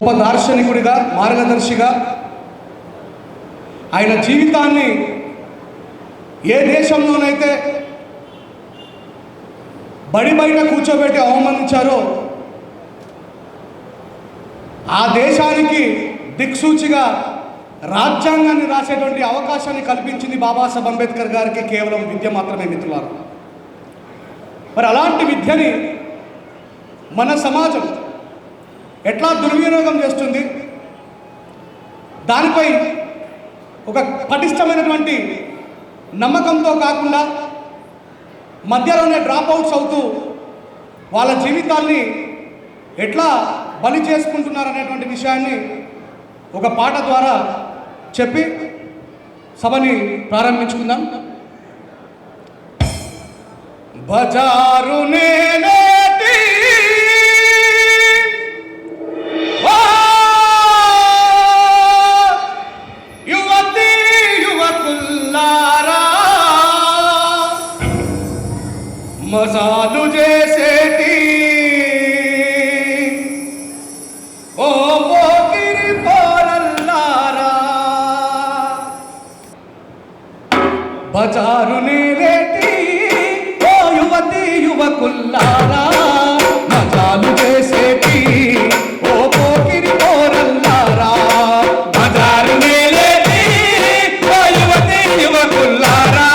ఒక దార్శనికుడిగా మార్గదర్శిగా ఆయన జీవితాన్ని ఏ దేశంలోనైతే బడి బయట కూర్చోబెట్టి అవమానించారో ఆ దేశానికి దిక్సూచిగా రాజ్యాంగాన్ని రాసేటువంటి అవకాశాన్ని కల్పించింది బాబాసాహెబ్ అంబేద్కర్ గారికి కేవలం విద్య మాత్రమే మిత్రులారు. మరి అలాంటి విద్యని మన సమాజం ఎట్లా దుర్వినియోగం చేస్తుంది? దానిపై ఒక పటిష్టమైనటువంటి నమ్మకంతో కాకుండా మధ్యలోనే డ్రాప్ అవుట్స్ అవుతూ వాళ్ళ జీవితాల్ని ఎట్లా బలి చేసుకుంటున్నారనేటువంటి విషయాన్ని ఒక పాట ద్వారా చెప్పి సభని ప్రారంభించుకుందాం. బజారు నేను మజాలు చేసేటి. బజారు నేరేటి ఓ యువతి యువకుల్లారా మజాలు చేసేటి. బజారు నేరేటి ఓ యువతి యువకుల్లారా.